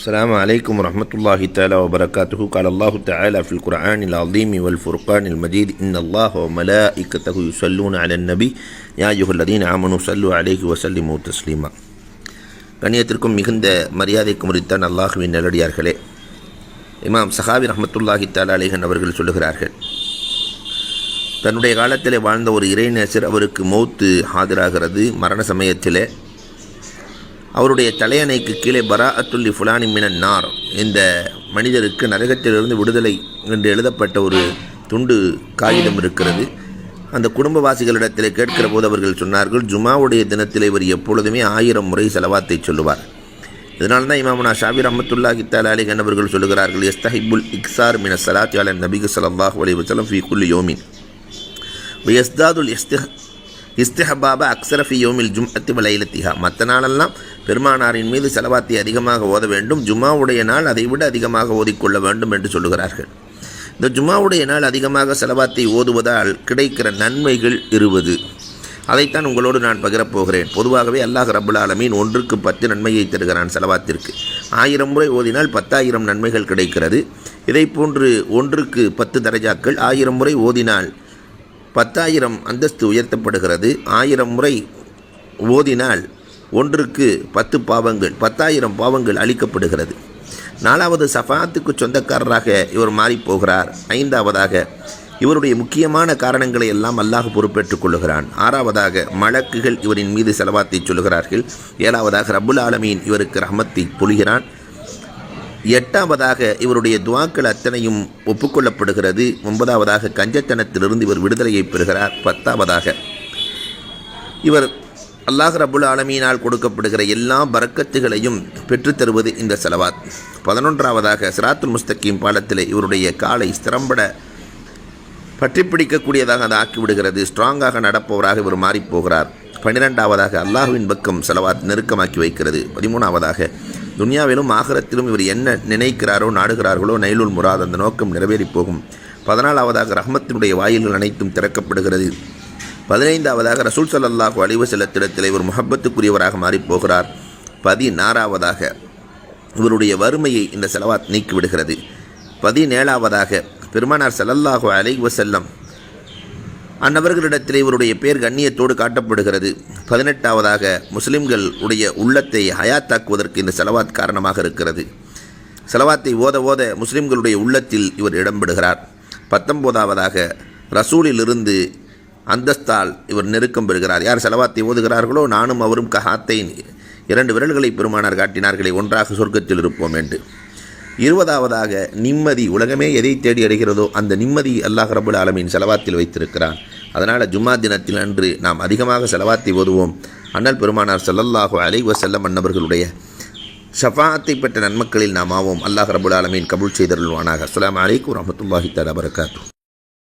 السلام عليكم ورحمة الله تعالى وبركاته قال الله تعالى في القرآن العظيم والفرقان المجيد إن الله وملائكته يصلون على النبي يا أيها الذين آمنوا صلوا عليه وسلموا تسليما கண்ணியத்திற்கும் மிகுந்த மரியாதைக்கு முறித்தான் அல்லாஹுவின் நல்லடியார்களே இமாம் சஹாபி ரஹமத்துல்லாஹி தாலா அலிஹன் அவர்கள் சொல்லுகிறார்கள் தன்னுடைய காலத்தில் வாழ்ந்த ஒரு இறைநேசர் அவருக்கு மௌத்து ஆஜராகிறது மரண சமயத்தில் அவருடைய தலையணைக்கு கீழே பரா அத்துல்லி ஃபுலானி மினன் நார். இந்த மனிதருக்கு நரகத்திலிருந்து விடுதலை என்று எழுதப்பட்ட ஒரு துண்டு காகிதம் இருக்கிறது. அந்த குடும்பவாசிகளிடத்தில் கேட்கிற போது அவர்கள் சொன்னார்கள் ஜுமாவுடைய தினத்தில் இவர் எப்பொழுதுமே ஆயிரம் முறை செலவாத்தை சொல்லுவார். இதனால தான் இமாமனா ஷாபி ரஹமத்துல்லா கித்தால் அலி கண்ணவர்கள் சொல்லுகிறார்கள் எஸ்தஹிபுல் இக்ஸார் மின சலாத்தி அலன் நபிகு சல்லாஹ் அலி வசலம் ஃபி குல் யோமின். எஸ்தாதுல் எஸ்திஹ் இஸ்திஹபாபா அக்சரஃபி யோமில் ஜும் அத்தி வலையிலத்திஹா மற்ற நாளெல்லாம் பெருமானாரின் மீது செலவாத்தை அதிகமாக ஓத வேண்டும். ஜும்மாவுடைய நாள் அதை விட அதிகமாக ஓதிக்கொள்ள வேண்டும் என்று சொல்லுகிறார்கள். இந்த ஜும்மாவுடைய நாள் அதிகமாக செலவாத்தை ஓதுவதால் கிடைக்கிற நன்மைகள் இருபது. அதைத்தான் உங்களோடு நான் பகிரப்போகிறேன் பொதுவாகவே அல்லாஹ் ரபுல் ஆலமீன் ஒன்றுக்கு பத்து நன்மையை தருகிறான் செலவாத்திற்கு. ஆயிரம் முறை ஓதினால் பத்தாயிரம் நன்மைகள் கிடைக்கிறது. இதை போன்று ஒன்றுக்கு பத்து தரஜாக்கள் ஆயிரம் முறை ஓதினால் பத்தாயிரம் அந்தஸ்து உயர்த்தப்படுகிறது. ஆயிரம் முறை ஓதினால் ஒன்றுக்கு பத்து பாவங்கள் பத்தாயிரம் பாவங்கள் அளிக்கப்படுகிறது. நாலாவது சஃபாத்துக்கு சொந்தக்காரராக இவர் மாறிப்போகிறார் ஐந்தாவதாக இவருடைய முக்கியமான காரணங்களை எல்லாம் அல்லாஹ் பொறுப்பேற்றுக் கொள்ளுகிறான். ஆறாவதாக மலக்குகள் இவரின் மீது செலவாத்தை சொல்லுகிறார்கள். ஏழாவதாக ரபுல் ஆலமீன் இவருக்கு ரஹமத்தை பொழிகிறான். எட்டாவதாக இவருடைய துவாக்கள் அத்தனையும் ஒப்புக்கொள்ளப்படுகிறது. ஒன்பதாவதாக கஞ்சத்தனத்திலிருந்து இவர் விடுதலையை பெறுகிறார். பத்தாவதாக இவர் அல்லாஹ் ரபுல் ஆலமீனால் கொடுக்கப்படுகிற எல்லா பறக்கத்துகளையும் பெற்றுத்தருவது இந்த செலவாத். பதினொன்றாவதாக சிராத்துல் முஸ்தகீம் பாலத்தில் இவருடைய காலை ஸ்திரம்பட பற்றி பிடிக்கக்கூடியதாக அதை ஆக்கிவிடுகிறது. ஸ்ட்ராங்காக நடப்பவராக இவர் மாறிப்போகிறார் பன்னிரெண்டாவதாக அல்லாஹுவின் பக்கம் செலவாத் நெருக்கமாக்கி வைக்கிறது. பதிமூணாவதாக துன்யாவிலும் ஆகரத்திலும் இவர் என்ன நினைக்கிறாரோ நாடுகிறார்களோ நைலுல் முராத் அந்த நோக்கம் நிறைவேறி போகும். பதினாலாவதாக ரஹ்மத்தினுடைய வாயில்கள் அனைத்தும் திறக்கப்படுகிறது. பதினைந்தாவதாக ரசூல் சல்லாஹு அலிவ செல்லத்திடத்தில் இவர் முகப்பத்துக்குரியவராக மாறிப்போகிறார். பதினாறாவதாக இவருடைய வறுமையை இந்த செலவாத் நீக்கிவிடுகிறது. பதினேழாவதாக பெருமானார் செல்லல்லாஹு அலை வசல்லம் அந்நபர்களிடத்தில் இவருடைய பேர் கண்ணியத்தோடு காட்டப்படுகிறது. பதினெட்டாவதாக முஸ்லிம்கள் உடைய உள்ளத்தை ஹயாத்தாக்குவதற்கு இந்த செலவாத் காரணமாக இருக்கிறது. செலவாத்தை ஓத ஓத முஸ்லிம்களுடைய உள்ளத்தில் இவர் இடம்பெறுகிறார். பத்தொம்போதாவதாக ரசூலிலிருந்து அந்தஸ்தால் இவர் நெருக்கம் பெறுகிறார். யார் செலவாத்தை ஓதுகிறார்களோ நானும் அவரும் கஹாத்தை இரண்டு விரல்களை பெருமானார் காட்டினார்களே ஒன்றாக சொர்க்கத்தில் இருப்போம் என்று. இருபதாவதாக நிம்மதி. உலகமே எதை தேடி அடைகிறதோ அந்த நிம்மதி அல்லாஹ் ரபுல் ஆலமின் செலவாத்தில் வைத்திருக்கிறான். அதனால் ஜும்மா தினத்தில் அன்று நாம் அதிகமாக செலவாத்தி ஓதுவோம். அண்ணல் பெருமானார் செல்லல்லாஹு அலை வசல்லம் அன்னவர்களுடைய ஷஃபாத்தை பெற்ற நன்மக்களில் நாம் ஆவோம். அல்லாஹ் ரபுல் ஆலமீன் கபுல் செய்தருள்வானாக. அஸ்லாம் அலைக்கும் வரமத்துல்லாஹி தலா வரகாத்து